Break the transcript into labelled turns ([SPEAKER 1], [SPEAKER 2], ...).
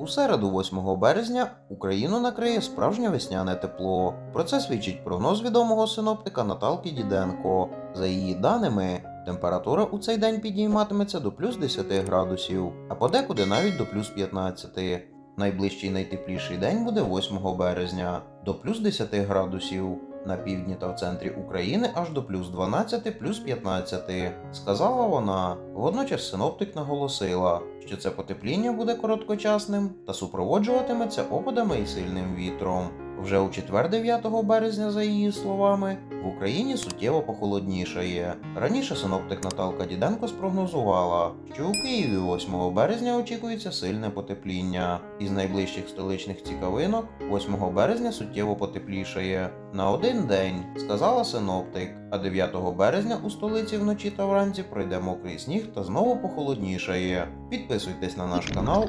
[SPEAKER 1] У середу, 8 березня, Україну накриє справжнє весняне тепло. Про це свідчить прогноз відомого синоптика Наталки Діденко. За її даними, температура у цей день підійматиметься до плюс 10 градусів, а подекуди навіть до плюс 15. Найближчий найтепліший день буде 8 березня до плюс 10 градусів. На півдні та в центрі України аж до плюс 12, плюс 15, сказала вона. Водночас синоптик наголосила, що це потепління буде короткочасним та супроводжуватиметься опадами і сильним вітром. Вже у четвер 9 березня, за її словами, в Україні суттєво похолоднішає. Раніше синоптик Наталка Діденко спрогнозувала, що у Києві 8 березня очікується сильне потепління. Із найближчих столичних цікавинок 8 березня суттєво потеплішає на один день, сказала синоптик. А 9 березня у столиці вночі та вранці пройде мокрий сніг та знову похолоднішає. Підписуйтесь на наш канал,